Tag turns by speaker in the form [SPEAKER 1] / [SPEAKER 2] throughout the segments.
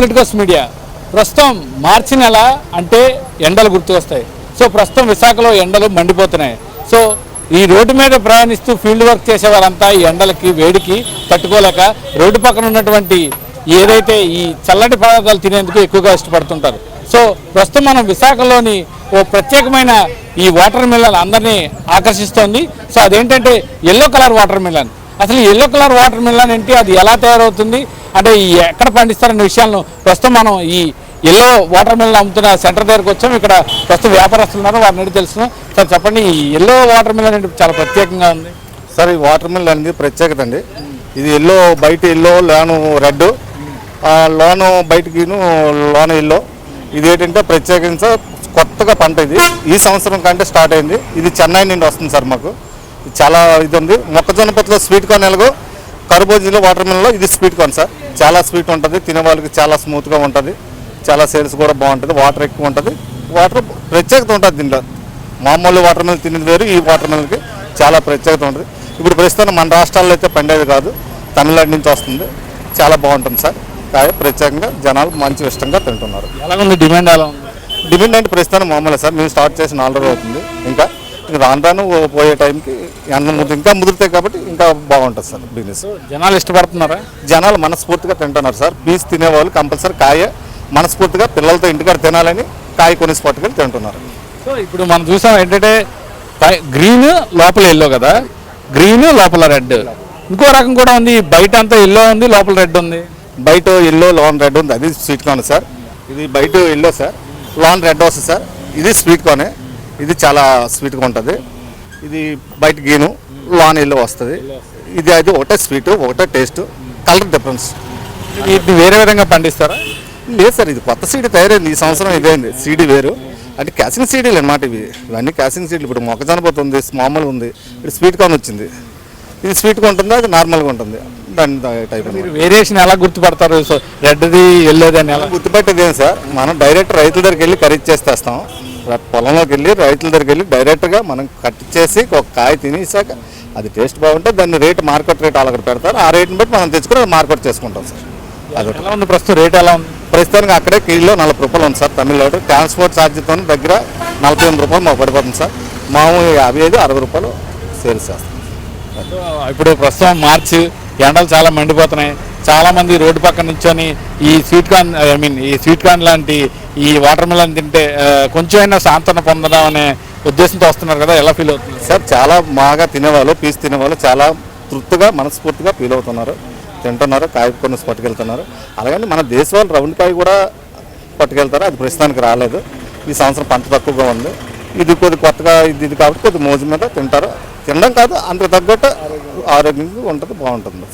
[SPEAKER 1] Politicals media ప్రస్తుతం మార్చి నెల అంటే ఎండలు గుర్తుకొస్తాయి. సో ప్రస్తుతం విశాఖలో ఎండలు మండిపోతున్నాయి. సో ఈ రోడ్డు మీద ప్రయాణిస్తూ ఫీల్డ్ వర్క్ చేసే వారంతా ఈ ఎండలకి వేడికి తట్టుకోలేక రోడ్డు పక్కన ఉన్నటువంటి ఏదైతే ఈ చల్లటి పదార్థాలు తినేందుకు ఎక్కువగా ఇష్టపడుతుంటారు. సో ప్రస్తుతం మనం విశాఖలోని ఓ ప్రత్యేకమైన ఈ వాటర్ మిల్లన్ అందరినీ ఆకర్షిస్తోంది. సో అదేంటంటే ఎల్లో కలర్ వాటర్ మిల్లన్. అసలు ఎల్లో కలర్ వాటర్ మిల్లన్ ఏంటి? అది ఎలా తయారవుతుంది? అంటే ఈ ఎక్కడ పండిస్తారనే విషయాలను ప్రస్తుతం మనం ఈ ఎల్లో వాటర్ మిల్లు అమ్ముతున్న సెంటర్ దగ్గరకు వచ్చాం. ఇక్కడ ప్రస్తుతం వ్యాపారస్తులు ఉన్నారు వారిని అడిగి తెలుసు సార్ చెప్పండి ఈ ఎల్లో వాటర్ మిల్ అనేది చాలా ప్రత్యేకంగా ఉంది.
[SPEAKER 2] సార్ ఈ వాటర్ మిల్ అనేది ప్రత్యేకత అండి. ఇది ఎల్లో బయట ఎల్లో లోను రెడ్. లోను బయటకి లోన ఎల్లో. ఇది ఏంటంటే ప్రత్యేకించి కొత్తగా పంట ఇది. ఈ సంవత్సరం కంటే స్టార్ట్ అయింది. ఇది చెన్నై నుండి వస్తుంది సార్ మాకు. చాలా ఇది ఉంది. మొక్కజొన్న పొత్తులో స్వీట్ కార్న్ ఎలాగో కర్బూజీలో వాటర్ మిల్లో ఇది స్వీట్ కార్న్ సార్. చాలా స్వీట్ ఉంటుంది తినే వాళ్ళకి చాలా స్మూత్గా ఉంటుంది చాలా సేల్స్ కూడా బాగుంటుంది వాటర్ ఎక్కువ ఉంటుంది. వాటర్ ప్రత్యేకత ఉంటుంది దీంట్లో. మామూలు వాటర్ మిల్ తినేది వేరు ఈ వాటర్ మిల్కి చాలా ప్రత్యేకత ఉంటుంది. ఇప్పుడు ప్రస్తుతం మన రాష్ట్రాల్లో అయితే పండేది కాదు తమిళనాడు నుంచి వస్తుంది. చాలా బాగుంటుంది సార్. కాయ ప్రత్యేకంగా జనాలు మంచి ఇష్టంగా తింటున్నారు.
[SPEAKER 1] ఎలా ఉంది డిమాండ్ ఎలా ఉంది?
[SPEAKER 2] డిమాండ్ అంటే ప్రస్తుతం మామూలే సార్. మేము స్టార్ట్ చేసి నాలుగు రోజులు అవుతుంది. ఇంక రాను రాను పోయే టైంకి ఇంకా ముదురుతాయి కాబట్టి ఇంకా బాగుంటుంది సార్ బిజినెస్.
[SPEAKER 1] జనాలు ఇష్టపడుతున్నారా?
[SPEAKER 2] జనాలు మనస్ఫూర్తిగా తింటున్నారు సార్. పీస్ తినేవాళ్ళు కంపల్సరీ కాయ మనస్ఫూర్తిగా పిల్లలతో ఇంటికాడ తినాలని కాయ కొనేసి పట్టుకెళ్ళి తింటున్నారు.
[SPEAKER 1] సో ఇప్పుడు మనం చూసాం ఏంటంటే గ్రీన్ లోపల ఎల్లో కదా. గ్రీన్ లోపల రెడ్. ఇంకో రకం కూడా ఉంది. బయట అంతా ఎల్లో ఉంది లోపల రెడ్ ఉంది.
[SPEAKER 2] బయట ఎల్లో లాన్ రెడ్ ఉంది. అది స్వీట్ కార్న్ సార్. ఇది బయట ఎల్లో సార్. లాన్ రెడ్ వస్తుంది సార్. ఇది స్వీట్ కార్నే ఇది చాలా స్వీట్గా ఉంటుంది. ఇది బయట గీను లాన్ ఎల్లో వస్తుంది. ఇది అది ఒకటే స్వీట్ ఒకటే టేస్ట్ కలర్ డిఫరెన్స్
[SPEAKER 1] ఇది వేరే విధంగా పండిస్తారా?
[SPEAKER 2] లేదు సార్ ఇది కొత్త సీడీ తయారైంది. ఈ సంవత్సరం ఇదైంది సీడీ వేరు. అంటే క్యాసింగ్ సీడీలు అనమాట ఇవి. ఇవన్నీ క్యాసింగ్ సీడీలు ఇప్పుడు మొక్కజొన్న పొత్తు ఉంది మామూలు ఉంది. ఇప్పుడు స్వీట్ కార్న్ వచ్చింది. ఇది స్వీట్గా ఉంటుంది? అది నార్మల్గా ఉంటుంది? దాని టైప్
[SPEAKER 1] వేరియేషన్ ఎలా గుర్తుపడతారు? రెడ్ది ఎల్లోది అని ఎలా?
[SPEAKER 2] గుర్తుపెట్టేది సార్? మనం డైరెక్ట్ రైతుల దగ్గరికి వెళ్ళి ఖరీదు చేస్తేస్తాం ర- పొలంలోకి వెళ్ళి రైతుల దగ్గరికి వెళ్ళి డైరెక్ట్గా మనం కట్ చేసి ఒక కాయ తినేసాక అది టేస్ట్ బాగుంటే దాన్ని రేట్ మార్కెట్ రేట్ అలా పెడతారు. ఆ రేట్ని బట్టి మనం తెచ్చుకొని అది మార్కెట్ చేసుకుంటాం సార్. అదొకటి.
[SPEAKER 1] ఎలా ఉంది ప్రస్తుతం? రేట్ ఎలా ఉంది?
[SPEAKER 2] ప్రస్తుతానికి అక్కడే కిలో నలభై రూపాయలు ఉంది సార్ తమిళనాడు. ట్రాన్స్పోర్ట్ ఛార్జీతో దగ్గర నలభై ఎనిమిది రూపాయలు మాకు పడిపోతుంది సార్. మామూలు యాభై ఐదు అరవై రూపాయలు సేల్స్ చేస్తాం.
[SPEAKER 1] ఇప్పుడు ప్రస్తుతం మార్చి ఎండలు చాలా మండిపోతున్నాయి. చాలా మంది రోడ్డు పక్కన నించొని ఈ స్వీట్ కార్న్ ఐ మీన్ ఈ స్వీట్ కార్న్ లాంటి ఈ వాటర్ మిలన్ తింటే కొంచెమైనా సాంతన పొందడం అనే ఉద్దేశంతో వస్తున్నారు కదా ఎలా ఫీల్ అవుతుంది
[SPEAKER 2] సార్ చాలా బాగా తినేవాళ్ళు పీస్ తినేవాళ్ళు చాలా తృప్తిగా మనస్ఫూర్తిగా ఫీల్ అవుతున్నారు. తింటున్నారు కాయ కొన్ని పట్టుకెళ్తున్నారు. అలాగని మన దేశ వాళ్ళు రౌండ్ కాయ కూడా పట్టుకెళ్తారు? అది ప్రస్తుతానికి రాలేదు. ఈ సంవత్సరం పంట తక్కువగా ఉంది. ఇది కొద్ది కొత్తగా ఇది ఇది కాబట్టి కొద్ది మోజు మీద తింటారు. తినడం కాదు అంత తగ్గట్టు ఆరోగ్యంగా ఉంటుంది బాగుంటుంది.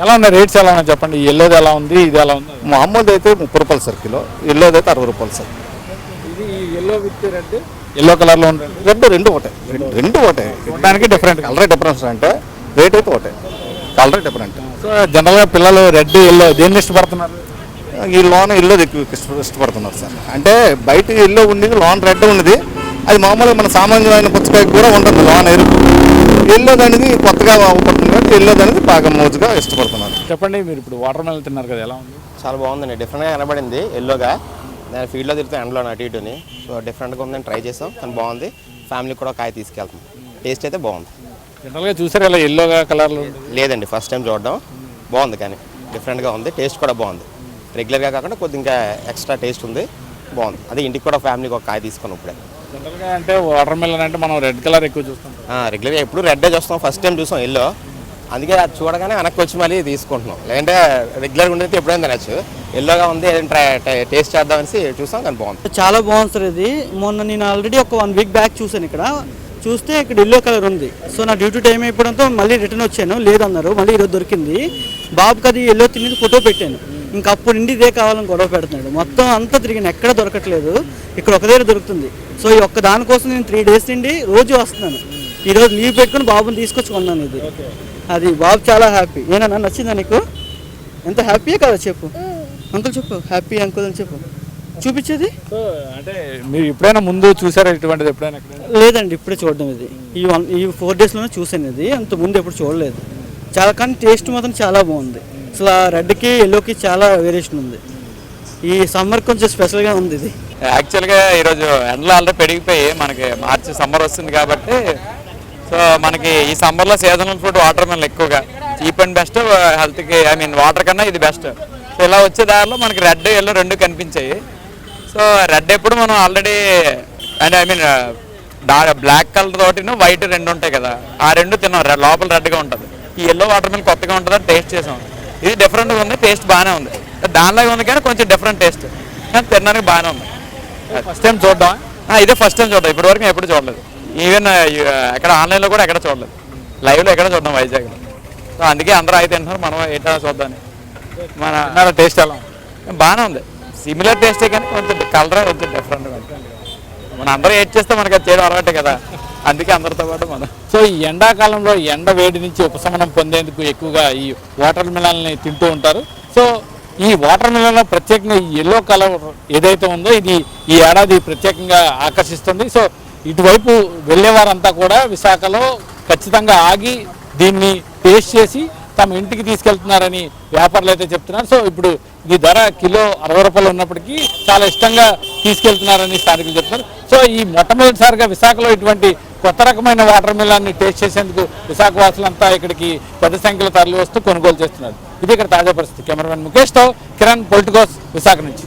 [SPEAKER 1] ఎలా ఉన్నాయి రేట్స్ ఎలా ఉన్నాయి చెప్పండి? ఎల్లోది ఎలా ఉంది ఇది ఎలా ఉంది?
[SPEAKER 2] మామూలుది అయితే ముప్పై రూపాయలు సార్ కిలో. ఎల్లోది అయితే అరవై రూపాయలు సార్.
[SPEAKER 1] ఇది ఎల్లో విత్ రెడ్? ఎల్లో కలర్లో ఉంటుంది
[SPEAKER 2] రెండు రెండు ఒకటే. రెండు- ఒకటే.
[SPEAKER 1] చూడడానికి డిఫరెంట్
[SPEAKER 2] కలర్ డిఫరెన్స్ అంటే రేట్ అయితే ఒకటే. కలర్ డిఫరెంట్
[SPEAKER 1] సో జనరల్గా పిల్లలు రెడ్ ఎల్లో దేన్ని ఇష్టపడుతున్నారు?
[SPEAKER 2] ఈ లోన్ ఇల్లు ఎక్కువ ఇష్ట- ఇష్టపడుతున్నారు సార్. అంటే బయట ఇల్లు ఉండేది లోన్ రెడ్ ఉన్నది అది మామూలుగా మన సామాన్యమైన పుచ్చకాయ కూడా ఉంటుంది లోన్ ఎరుపు. ఎల్లోది అనేది కొత్తగా అవపడుతుంది కాబట్టి ఎల్లోది అనేది బాగా మోజుగా ఇష్టపడుతున్నారు.
[SPEAKER 1] చెప్పండి మీరు ఇప్పుడు వాటర్ మిలన్ తిన్నారు కదా ఎలా ఉంది?
[SPEAKER 3] చాలా బాగుందండి. డిఫరెంట్గా కనబడింది ఎల్లోగా. నేను ఫీల్డ్లో తిరుగుతాను ఎండలో అటు ఇటుని. సో డిఫరెంట్గా ఉందని ట్రై చేసాం కానీ బాగుంది. ఫ్యామిలీకి కూడా కాయ తీసుకెళ్తాం. టేస్ట్ అయితే బాగుంది.
[SPEAKER 1] జనరల్గా చూసారు ఇలా ఎల్లోగా కలర్లో
[SPEAKER 3] లేదండి ఫస్ట్ టైం చూడడం. బాగుంది కానీ డిఫరెంట్గా ఉంది. టేస్ట్ కూడా బాగుంది. రెగ్యులర్గా కాకుండా కొద్దిగా ఇంకా ఎక్స్ట్రా టేస్ట్ ఉంది. బాగుంది. అదే ఇంటికి కూడా ఫ్యామిలీకి ఒక కాయ తీసుకున్నాం ఇప్పుడే.
[SPEAKER 1] జనరల్గా అంటే వాటర్ మిలన్ అంటే మనం రెడ్ కలర్ ఎక్కువ చూస్తాం
[SPEAKER 3] రెగ్యులర్గా ఎప్పుడు రెడ్డే చూస్తాం ఫస్ట్ టైం చూసాం ఎల్లో అందుకే అది చూడగానే వెనక్కి వచ్చి మళ్ళీ తీసుకుంటున్నాం. లేదంటే రెగ్యులర్గా ఉండేది ఎప్పుడైనా తినచ్చు. ఎల్లోగా ఉంది ట్రై టేస్ట్ చేద్దామనేసి చూసాం కానీ బాగుంది.
[SPEAKER 4] చాలా బాగుంది సార్ ఇది. మొన్న నేను ఆల్రెడీ ఒక వన్ వీక్ బ్యాక్ చూసాను ఇక్కడ. చూస్తే ఇక్కడ ఎల్లో కలర్ ఉంది. సో నా డ్యూటీ టైం అయిపోవడంతో మళ్ళీ రిటర్న్ వచ్చాను. లేదన్నారు. మళ్ళీ ఈరోజు దొరికింది. బాబుకి అది ఎల్లో తినేది ఫోటో పెట్టాను. ఇంకా అప్పుడు నుండి ఇదే కావాలని గొడవ పెడుతున్నాడు. మొత్తం అంతా తిరిగిన ఎక్కడ దొరకట్లేదు. ఇక్కడ ఒక దగ్గర దొరుకుతుంది. సో ఈ ఒక్క దానికోసం నేను త్రీ డేస్ నుండి రోజు వస్తున్నాను. ఈరోజు లీవ్ పెట్టుకుని బాబుని తీసుకొచ్చి కొన్నాను ఇది. అది బాబు చాలా హ్యాపీ ఏనా నచ్చిందా నీకు? ఎంత హ్యాపీయే కదా చెప్పు. అంకుల్ చెప్పు. హ్యాపీ అంకుల్ అని చెప్పు. చూపించేది?
[SPEAKER 1] అంటే మీరు ఎప్పుడైనా ముందు చూసారా ఇటువంటిది ఎప్పుడైనా?
[SPEAKER 4] లేదండి ఇప్పుడే చూడడం ఇది. ఈ వన్ ఈ ఫోర్ డేస్లోనే చూసాను ఇది. అంత ముందు ఎప్పుడు చూడలేదు. చాలా కానీ టేస్ట్ మాత్రం చాలా బాగుంది. అసలు రెడ్కి ఎల్లోకి చాలా వేరియేషన్ ఉంది. ఈ సమ్మర్ కొంచెం స్పెషల్గా ఉంది ఇది.
[SPEAKER 5] యాక్చువల్గా ఈరోజు ఎండలు ఆల్రెడీ పెరిగిపోయి మనకి మార్చి సమ్మర్ వస్తుంది కాబట్టి సో మనకి ఈ సమ్మర్లో సీజనల్ ఫ్రూట్ వాటర్ మిల్ ఎక్కువగా. చీప్ అండ్ బెస్ట్ హెల్త్కి ఐ మీన్ వాటర్ కన్నా ఇది బెస్ట్ సో ఇలా వచ్చే దారిలో మనకి రెడ్ ఎల్లో రెండు కనిపించాయి. సో రెడ్ ఎప్పుడు మనం already and I mean black colour తోటి వైట్ రెండు ఉంటాయి కదా. ఆ రెండు తిన్నాం. లోపల రెడ్గా ఉంటుంది. ఈ ఎల్లో వాటర్ మిల్ కొత్తగా ఉంటుందని టేస్ట్ చేసాం. ఇది డిఫరెంట్గా ఉంది టేస్ట్ బాగానే ఉంది. దానిలాగా ఉంది కానీ కొంచెం డిఫరెంట్ టేస్ట్ కానీ తినడానికి బాగానే ఉంది.
[SPEAKER 1] ఫస్ట్ టైం చూద్దాం
[SPEAKER 5] ఆ, ఇదే ఫస్ట్ టైం చూడలేదు ఇప్పటి వరకు నేను ఎప్పుడు చూడలేదు. ఈవెన్ ఎక్కడ ఆన్లైన్లో కూడా ఎక్కడ చూడలేదు. లైవ్లో ఎక్కడ చూద్దాం వైజాగ్లో సో అందుకే అందరూ అయితే తింటున్నారు మనం ఏంటో చూద్దాం మన
[SPEAKER 1] టేస్ట్ ఎలా?
[SPEAKER 5] బాగానే ఉంది. సిమిలర్ టేస్టే కానీ కొంచెం కలర్ కొంచెం డిఫరెంట్గా ఉంది. మన అందరూ ఏడ్ చేస్తే మనకి అది చేయడం అలవాటే కదా. అందుకే అందరితో పాటు మనం
[SPEAKER 1] సో ఈ ఎండాకాలంలో ఎండ వేడి నుంచి ఉపశమనం పొందేందుకు ఎక్కువగా ఈ వాటర్ మిలన్ని తింటూ ఉంటారు. సో ఈ వాటర్ మిలన్లో ప్రత్యేకంగా ఈ ఎల్లో కలర్ ఏదైతే ఉందో ఇది ఈ ఏడాది ప్రత్యేకంగా ఆకర్షిస్తుంది. సో ఇటువైపు వెళ్ళేవారంతా కూడా విశాఖలో ఖచ్చితంగా ఆగి దీన్ని టేస్ట్ చేసి తమ ఇంటికి తీసుకెళ్తున్నారని వ్యాపారులు అయితే చెప్తున్నారు. సో ఇప్పుడు ఈ ధర కిలో అరవై రూపాయలు ఉన్నప్పటికీ చాలా ఇష్టంగా తీసుకెళ్తున్నారని స్థానికులు చెప్తున్నారు. సో ఈ మొట్టమొదటిసారిగా విశాఖలో ఇటువంటి కొత్త రకమైన వాటర్ మిలాన్ని టేస్ట్ చేసేందుకు విశాఖ వాసులంతా ఇక్కడికి పెద్ద సంఖ్యలో తరలి వస్తూ కొనుగోలు చేస్తున్నారు. ఇది ఇక్కడ తాజా పరిస్థితి. కెమెరామెన్ ముఖేష్తో కిరణ్ పొలిటికోస్ విశాఖ నుంచి.